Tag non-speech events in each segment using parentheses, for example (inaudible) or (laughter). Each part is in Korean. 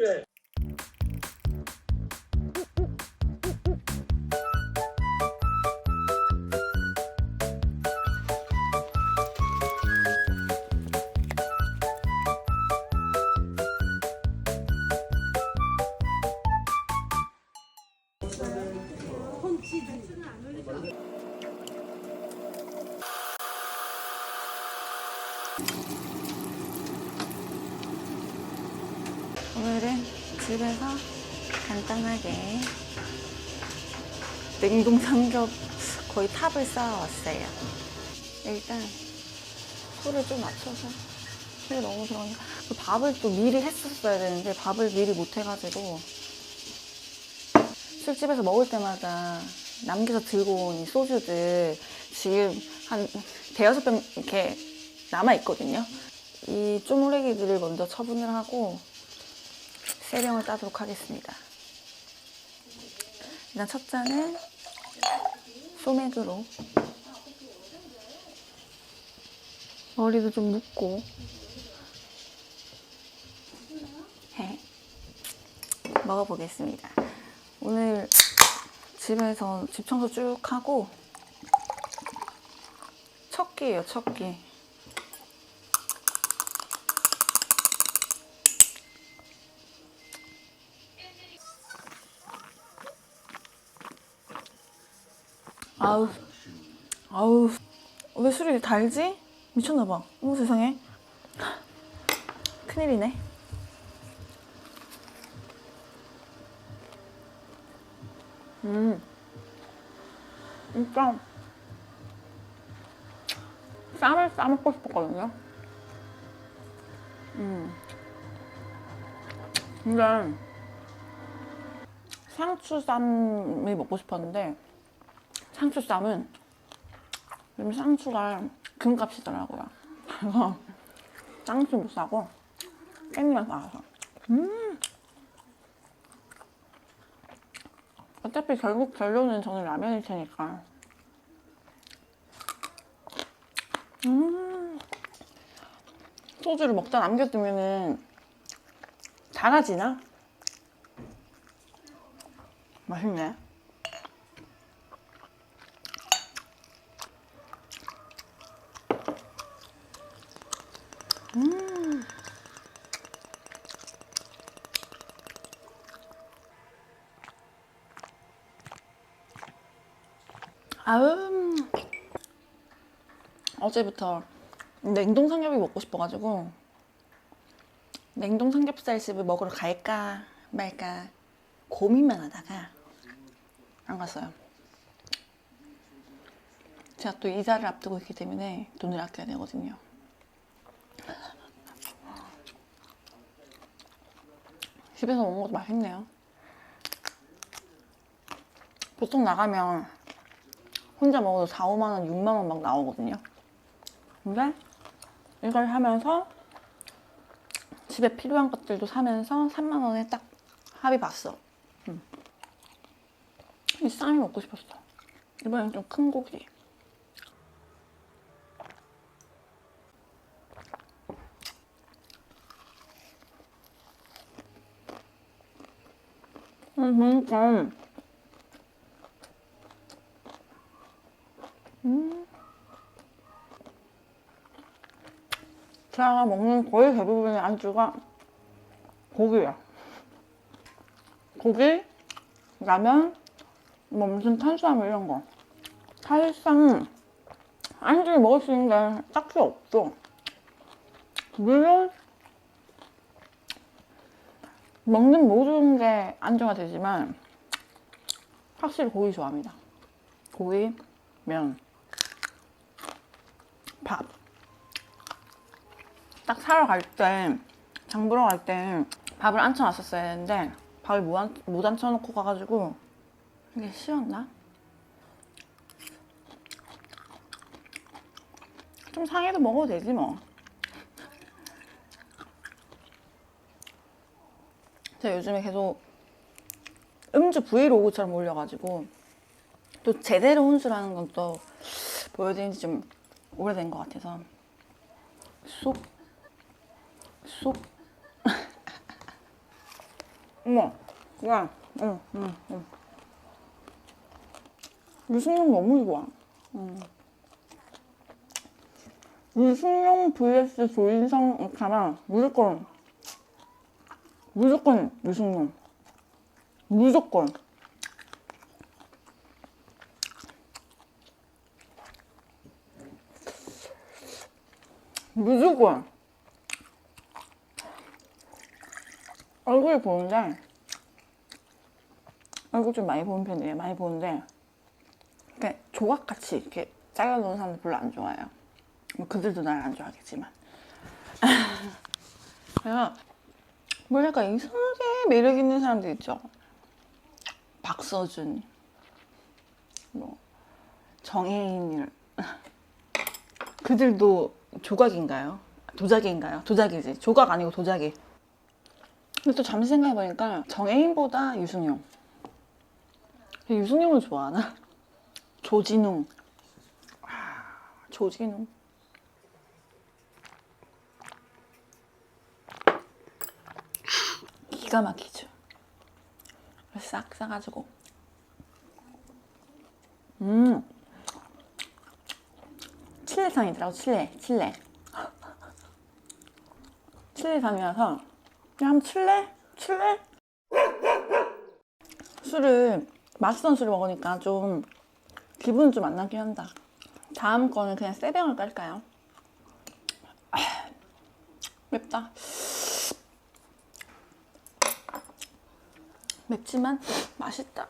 그 냉동 삼겹 거의 탑을 쌓아왔어요. 일단 소를 좀 맞춰서 소리 너무 들어가니까 그 밥을 또 미리 했었어야 되는데 밥을 미리 못 해가지고 술집에서 먹을 때마다 남겨서 들고 온 이 소주들 지금 한 대여섯 병 이렇게 남아 있거든요. 이 쪼무레기들을 먼저 처분을 하고 세 병을 따도록 하겠습니다. 일단 첫 잔은 소맥으로 머리도 좀 묶고 해 먹어보겠습니다. 오늘 집에서 집 청소 쭉 하고 첫 끼예요, 첫 끼. 아우, 아우, 왜 술이 달지? 미쳤나봐. 어머 세상에. 큰일이네. 음, 진짜 쌈을 싸먹고 싶었거든요. 음, 근데 상추 쌈이 먹고 싶었는데 상추쌈은 요즘 상추가 금값이더라고요. 그래서 상추 못 사고 깻잎만 사서. 음. 어차피 결국 결론은 저는 라면일 테니까. 음. 소주를 먹다 남겨두면은 달아지나? 맛있네. 아음 어제부터 냉동 삼겹이 먹고 싶어가지고 냉동 삼겹살집을 먹으러 갈까 말까 고민만 하다가 안 갔어요. 제가 또 이사를 앞두고 있기 때문에 돈을 아껴야 되거든요. 집에서 먹는 것도 맛있네요. 보통 나가면 혼자 먹어도 4, 5만 원, 6만 원 막 나오거든요. 근데 이걸 하면서 집에 필요한 것들도 사면서 3만 원에 딱 합의 봤어. 음. 이 쌈이 먹고 싶었어. 이번엔 좀 큰 고기. 음, 그러니까 제가 먹는 거의 대부분의 안주가 고기야. 고기, 라면, 뭐 무슨 탄수화물 이런 거. 사실상 안주를 먹을 수 있는 게 딱히 없어. 물론 먹는 모든 게 안주가 되지만 확실히 고기 좋아합니다. 고기, 면, 밥. 딱 사러 갈 때, 장 보러 갈 때 밥을 앉혀놨었어야 했는데 밥을 못, 앉, 못 앉혀놓고 가가지고 이게 쉬웠나? 좀 상해도 먹어도 되지 뭐. 제가 요즘에 계속 음주 브이로그처럼 올려가지고 또 제대로 혼술하는 건 또 보여드린 지 좀 오래된 것 같아서 쏙, 쏙. (laughs) 어머, 그냥, 응, 응, 응. 유승용 너무 좋아. 음. 유승용 vs 조인성 하면 무조건, 무조건 유승용. 무조건. 무조건. 얼굴 보는데 얼굴 좀 많이 보는 편이에요. 많이 보는데 이렇게 조각같이 이렇게 잘라놓은 사람들 별로 안 좋아해요. 뭐 그들도 날 안 좋아하겠지만. (laughs) 그래서 뭐 약간 이상하게 매력 있는 사람들 있죠. 박서준, 뭐 정혜인 (laughs) 그들도 조각인가요? 도자기인가요? 도자기지. 조각 아니고 도자기. 근데 또 잠시 생각해보니까 정혜인보다 유승용. 유승용을 좋아하나? (laughs) 조진웅. 아, 조진웅. (laughs) 기가 막히죠. 싹 싸가지고. 음. 칠레산이더라고, 칠레, 칠레. 칠레산이라서 그냥 칠래? 칠래? 술을 맛있는 술을 먹으니까 좀 기분은 좀 안 나긴 한다. 다음 거는 그냥 세병을 깔까요? 아, 맵다. 맵지만 맛있다.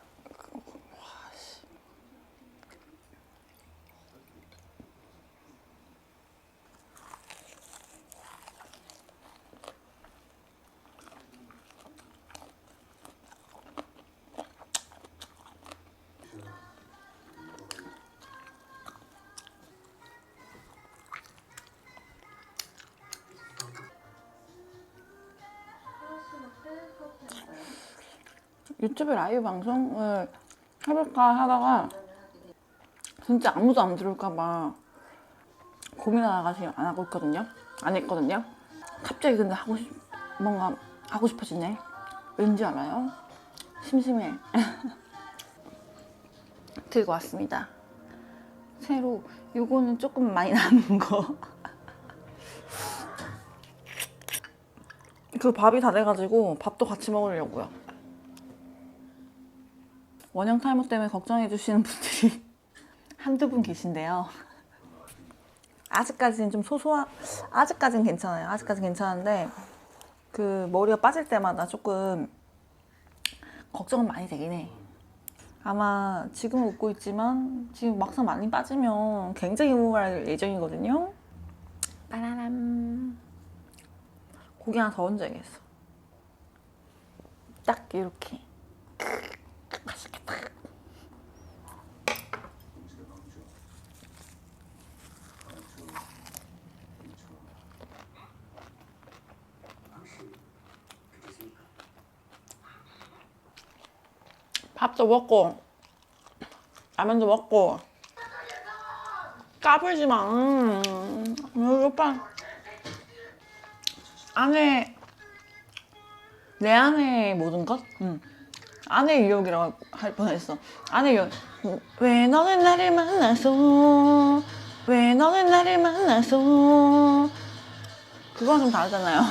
유튜브 라이브 방송을 해볼까 하다가 진짜 아무도 안 들을까봐 고민하다가 지금 안 하고 있거든요. 안 했거든요. 갑자기 근데 하고 싶, 뭔가 하고 싶어지네. 왠지 알아요? 심심해. (laughs) 들고 왔습니다. 새로 요거는 조금 많이 남은 거. (laughs) 그 밥이 다 돼가지고 밥도 같이 먹으려고요. 원형 탈모 때문에 걱정해 주시는 분들이 (laughs) 한두 분 계신데요. 아직까지는 좀 소소한, 아직까지는 괜찮아요. 아직까지는 괜찮은데, 그 머리가 빠질 때마다 조금 걱정은 많이 되긴 해. 아마 지금 웃고 있지만, 지금 막상 많이 빠지면 굉장히 우울할 예정이거든요. 빠라람. 고기 하나 더 얹어야겠어. 딱 이렇게. 맛있겠다. 밥도 먹고 라면도 먹고 까불지 마. 음, 여기 오빠 안에 내 안에 모든 것? 응. 안의 유혹이라고 할 뻔했어. 안의 유혹. 왜 너는 나를 만나서? 왜 너는 나를 만나서? 그건 좀 다르잖아요.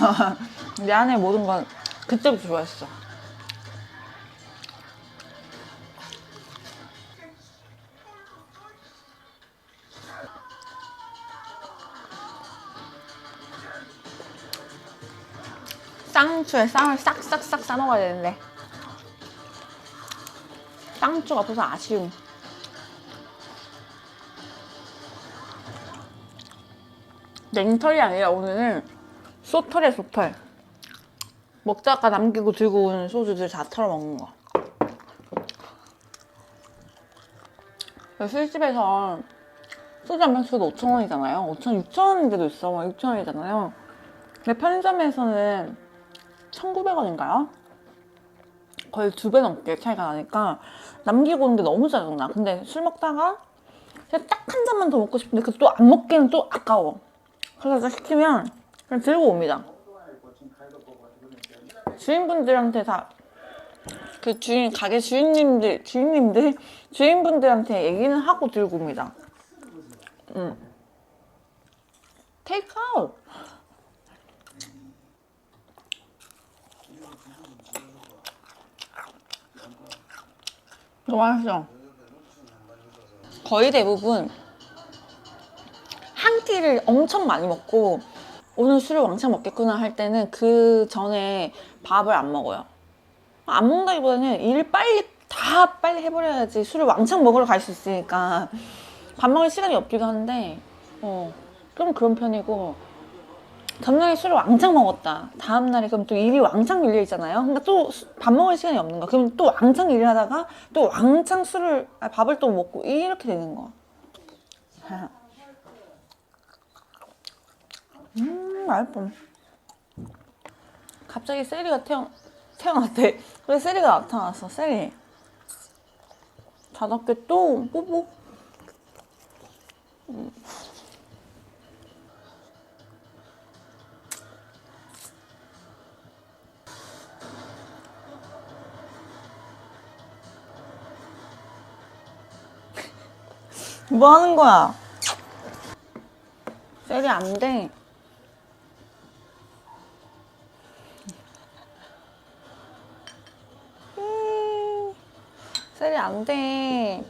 (laughs) 내 안의 모든 건 그때부터 좋아했어. 쌍추에 쌈을 싹싹싹 싸먹어야 되는데 쌍추가 없어서 아쉬움. 냉털이 아니라 오늘은 소털이야 소털. 먹다가 남기고 들고 온 소주들 다 털어 먹는 거. 술집에서 소주 한병 시켜도 5,000원이잖아요. 5,000원, 6,000원인데도 있어. 6,000원이잖아요. 근데 편의점에서는 1,900원인가요? 거의 두 배 넘게 차이가 나니까 남기고 오는데 너무 짜증나. 근데 술 먹다가 딱 한 잔만 더 먹고 싶은데 그 또 안 먹기는 또 아까워. 그래서 시키면 그냥 들고 옵니다. 주인분들한테 다 그 주인 가게 주인님들 주인님들 주인분들한테 얘기는 하고 들고 옵니다. 음. 테이크아웃. 너무 맛있어. 거의 대부분 한 끼를 엄청 많이 먹고 오늘 술을 왕창 먹겠구나 할 때는 그 전에 밥을 안 먹어요. 안 먹는다기보다는 일 빨리 다 빨리 해버려야지 술을 왕창 먹으러 갈 수 있으니까 밥 먹을 시간이 없기도 한데 어, 좀 그런 편이고 전날에 술을 왕창 먹었다. 다음날에 그럼 또 일이 왕창 밀려 있잖아요. 그러니까 또 밥 먹을 시간이 없는 거야. 그럼 또 왕창 일을 하다가 또 왕창 술을, 아, 밥을 또 먹고 이렇게 되는 거야. (laughs) 음, 맛있어. 갑자기 세리가 태어, 태어났대. 그래, 세리가 나타났어, 세리. 개 또, 뽀뽀. 뭐 하는 거야? 세리 안 돼. 음, 세리 안 돼.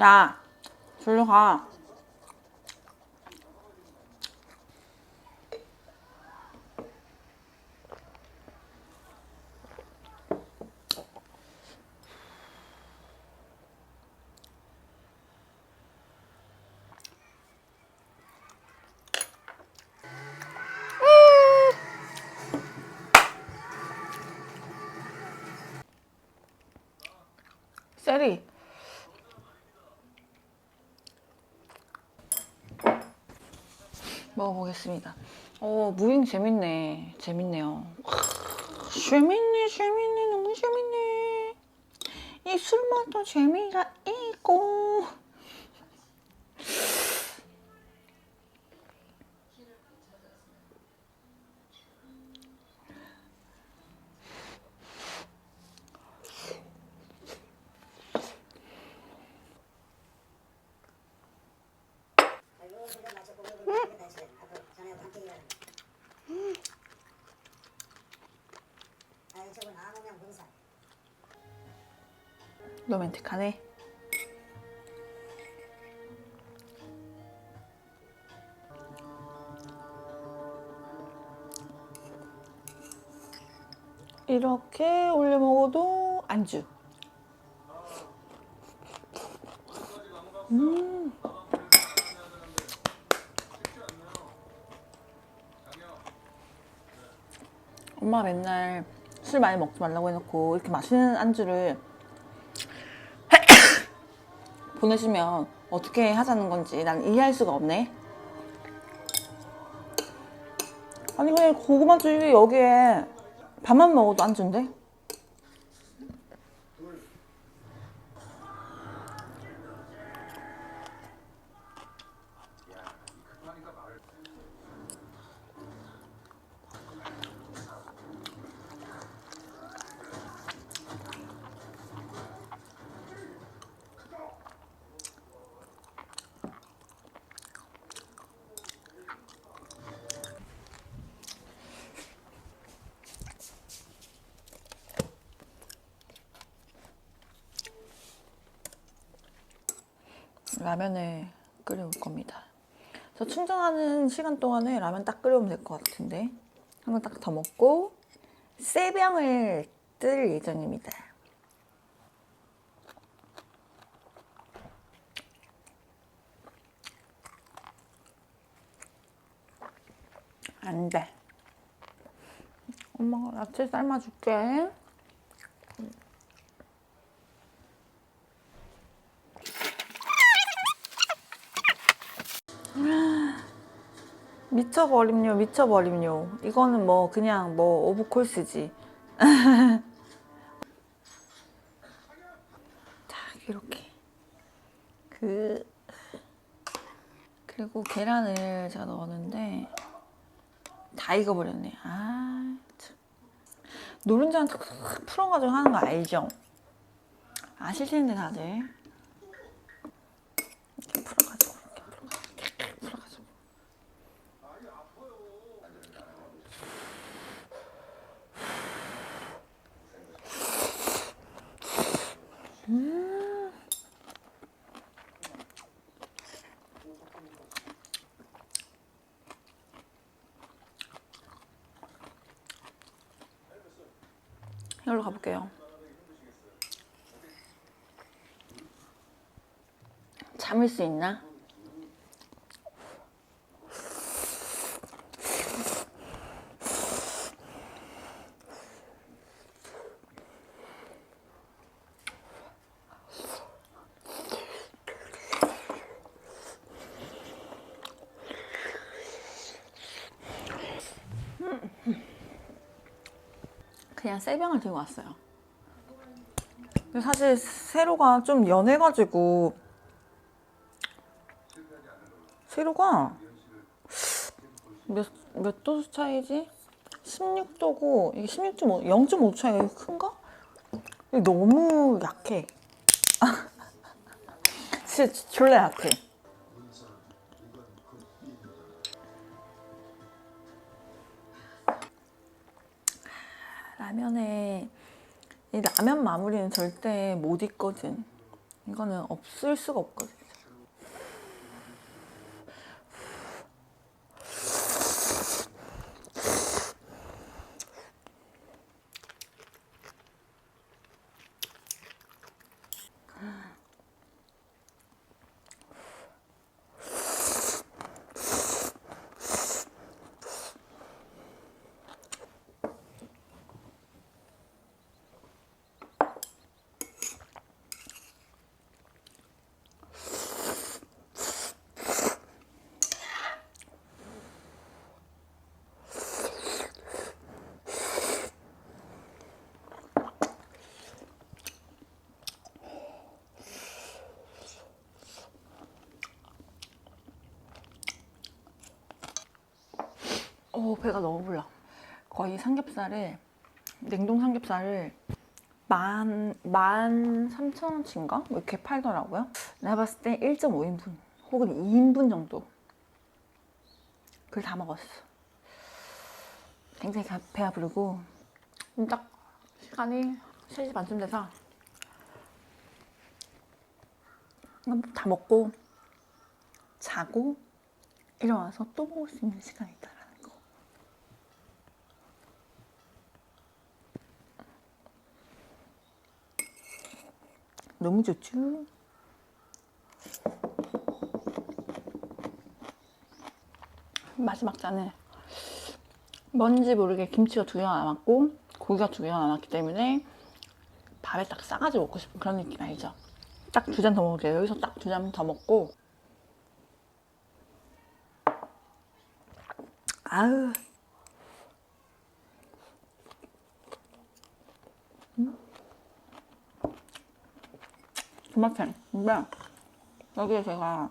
야, 절로 가. 먹어보겠습니다. 어, 무잉 재밌네. 재밌네요. 크, 재밌네, 재밌네, 너무 재밌네. 이 술맛도 재미가 있고. 로맨틱하네. 이렇게 올려 먹어도 안주. 음. 엄마 맨날 술 많이 먹지 말라고 해놓고 이렇게 맛있는 안주를 보내주면 어떻게 하자는 건지 난 이해할 수가 없네. 아니 그냥 고구마죽이 여기에 밥만 먹어도 안주인 라면을 끓여올 겁니다. 저 충전하는 시간 동안에 라면 딱 끓여오면 될 것 같은데 한번 딱 더 먹고 세 병을 뜰 예정입니다. 안 돼. 엄마가 야채 삶아줄게. (gasps) 미쳐버림요, 미쳐버림요. 이거는 뭐 그냥 뭐 오브콜스지. (laughs) 자, 이렇게. 그 그리고 계란을 제가 넣었는데 다다 익어버렸네. 아, 참. 노른자한테 탁 풀어가지고 하는 거 알죠? 아실 텐데 다들. 이렇게 풀어가지고, 이렇게 풀어가지고, 이렇게 풀어가지고. 이걸로 가볼게요. 참을 수 있나? 그냥 세 병을 들고 왔어요. 사실 세로가 좀 연해가지고 세로가 몇, 몇 도수 차이지? 16도고 이게 16.5, 0.5 차이가 큰가? 너무 약해. (laughs) 진짜 졸라 약해. 이 라면 마무리는 절대 못 있거든. 이거는 없을 수가 없거든. 오 배가 너무 불러. 거의 삼겹살을 냉동 삼겹살을 만, 만 삼천 원치인가? 뭐 이렇게 팔더라고요. 내가 봤을 때 1.5인분 혹은 2인분 정도. 그걸 다 먹었어. 굉장히 가- 배가 부르고 음, 딱 시간이 3시 반쯤 돼서 다 먹고 자고 일어나서 또 먹을 수 있는 시간이 있다라 너무 좋죠? 마지막 잔에 뭔지 모르게 김치가 두 개가 남았고 고기가 두 개가 남았기 때문에 밥에 딱 싸가지고 먹고 싶은 그런 느낌 알죠? 딱 두 잔 더 먹을게요. 여기서 딱 두 잔 더 먹고 아우 토마토 근데 여기에 제가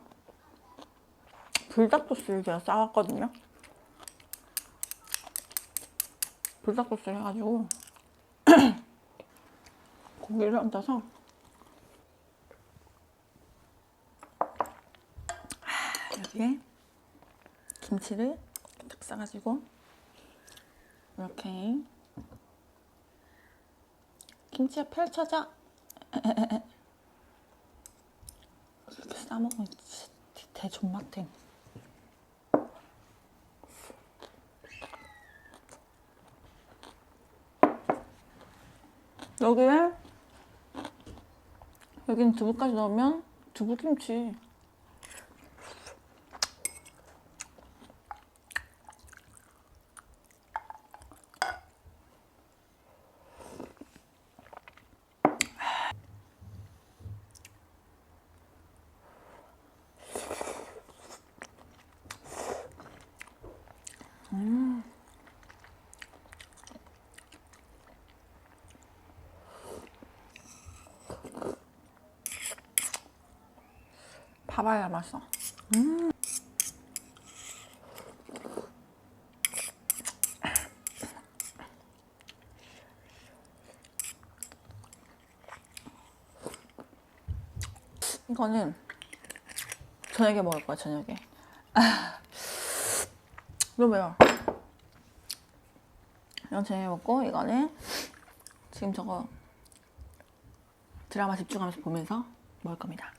불닭 소스를 제가 싸왔거든요. 불닭 소스를 해가지고 (clears throat) 고기를 얹어서 여기에 김치를 딱 싸가지고 이렇게 김치가 펼쳐져 (laughs) 싸먹으면 대존맛탱. 여기에 여기는 두부까지 넣으면 두부김치 파봐야 맛있어. 음. 이거는 저녁에 먹을 거야, 저녁에. 너무 매워. 이건 저녁에 먹고, 이거는 지금 저거 드라마 집중하면서 보면서 먹을 겁니다.